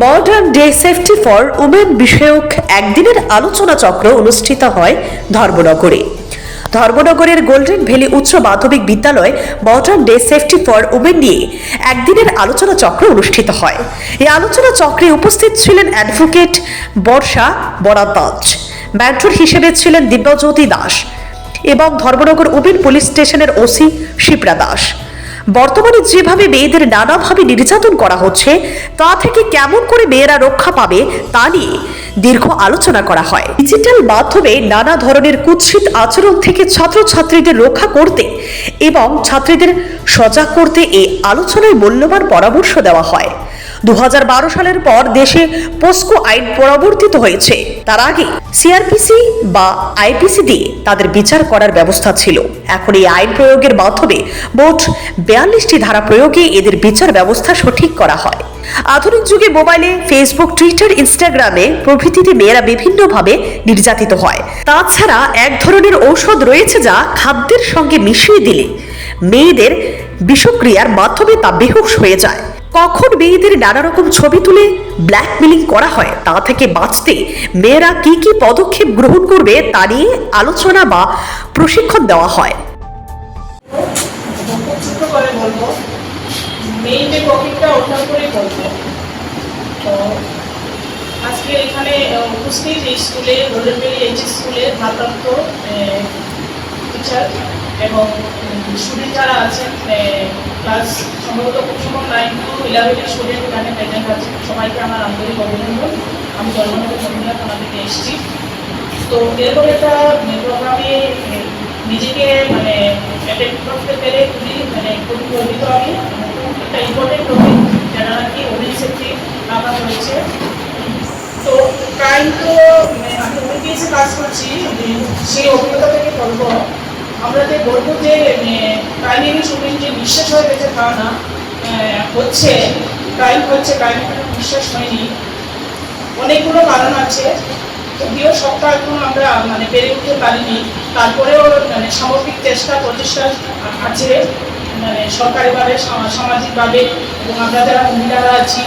Modern day safety for women বিষয়ক একদিনের আলোচনা চক্র অনুষ্ঠিত হয় ধর্মনগরে। ধর্মনগরের গোল্ডেন ভ্যালি উচ্চ মাধ্যমিক বিদ্যালয় modern day safety for women নিয়ে একদিনের আলোচনা চক্র অনুষ্ঠিত হয়। এই আলোচনা চক্রে উপস্থিত ছিলেন অ্যাডভোকেট বর্ষা বরাদ্দাজ ম্যান্টর হিসেবে ছিলেন দিব্যজ্যোতি দাস এবং ধর্মনগর উমেন পুলিশ স্টেশনের ওসি শিপ্রা দাস। বর্তমানে যেভাবে মেয়েদের নানাভাবে নির্যাতন করা হচ্ছে, তা থেকে কেমন করে মেয়েরা রক্ষা পাবে তা নিয়ে দীর্ঘ আলোচনা করা হয়। ডিজিটাল মাধ্যমে নানা ধরনের কুৎসিত আচরণ থেকে ছাত্রছাত্রীদের রক্ষা করতে এবং ছাত্রীদের সজাগ করতে এই আলোচনায় মূল্যবান পরামর্শ দেওয়া হয়। দু হাজার বারো সালের পর দেশে পোস্কো আইন পরিবর্তিত হয়েছে। তার আগে সিআরপিসি বা আইপিসি দিয়ে তাদের বিচার করার ব্যবস্থা ছিল। এখন এই আইন প্রয়োগের মাধ্যমে মোট বিয়াল্লিশটি ধারা প্রয়োগে এদের বিচার ব্যবস্থা সঠিক করা হয়। আধুনিক যুগে মোবাইলে, ফেসবুক, টুইটার, ইনস্টাগ্রামে প্রভৃতিতে মেয়েরা বিভিন্নভাবে নির্যাতিত হয়। তাছাড়া এক ধরনের ঔষধ রয়েছে যা খাদ্যের সঙ্গে মিশিয়ে দিলে মেয়েদের বিষক্রিয়ার মাধ্যমে তা বেহুশ হয়ে যায়। কখন মেয়েদের নানা রকম ছবি তুলে ব্ল্যাকমেলিং করা হয় তা থেকে বাঁচতে মেয়েরা কি কি পদক্ষেপ গ্রহণ করবে তা নিয়ে আলোচনা বা প্রশিক্ষণ দেওয়া হয়। যে টপিকটা ওঠার করে বলব। আজকে এখানে উপস্থিত স্কুলে এইচ স্কুলে ভারপ্রাপ্ত টিচার এবং স্টুডেন্ট যারা আছেন ক্লাস সম্ভবত খুব সম্ভব নাইন টু ইলেভেনের স্টুডেন্ট এখানে প্রেজেন্ট আছে সবাইকে আমার আন্তরিক অভিনন্দন। আমি জন্মনগর মহিলা থানা থেকে এসেছি। তো এরকম একটা প্রোগ্রামে নিজেকে মানে অ্যাটেন্ড করতে পেরে খুবই মানে খুবই গর্বিত আমি। একটা ইম্পর্টেন্ট টপিক যারা নাকি ওমেন সেফটি রাখা হয়েছে তো ক্রাইম তো মানে আমি ওবিপিএসে কাজ করছি সেই অভিজ্ঞতা থেকে বলব। আমরা যে বলব যে ক্রাইম এগেন্স যে বিশ্বাস হয়ে গেছে তা না। হচ্ছে ক্রাইম হচ্ছে ক্রাইম বিশ্বাস হয়নি। অনেকগুলো কারণ আছে। যদিও সবটা এখন আমরা মানে পেরে উঠতে পারিনি। তারপরেও মানে সামগ্রিক চেষ্টা, প্রচেষ্টা আছে। মানে সরকারিভাবে সামাজিকভাবে এবং আমরা যারা মহিলারা আছি,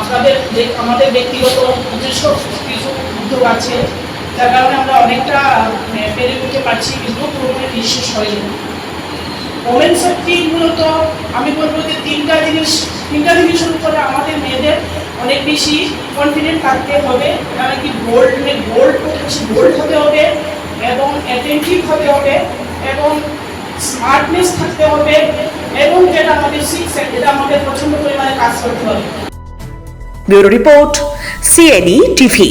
আপনাদের আমাদের ব্যক্তিগত নিজস্ব কিছু উদ্যোগ আছে। যার কারণে আমরা অনেকটা মানে, পেরে উঠতে পারছি কিন্তু পুরোপুরি বিশ্বাস হয়নি। ওমেন সেফটি মূলত আমি বলব যে তিনটা জিনিস তিনটা জিনিসের উপরে আমাদের মেয়েদের অনেক বেশি কনফিডেন্ট থাকতে হবে তারা কি বোল্ড বোল্ড বেশি বোল্ড হতে হবে এবং অ্যাটেন্টিভ হতে হবে এবং স্মার্টনেস থাকতে হবে এবং যেটা আমাদের সিক্স যেটা আমাদের প্রচণ্ড পরিমাণে কাজ করতে হবে। Bureau report C N E TV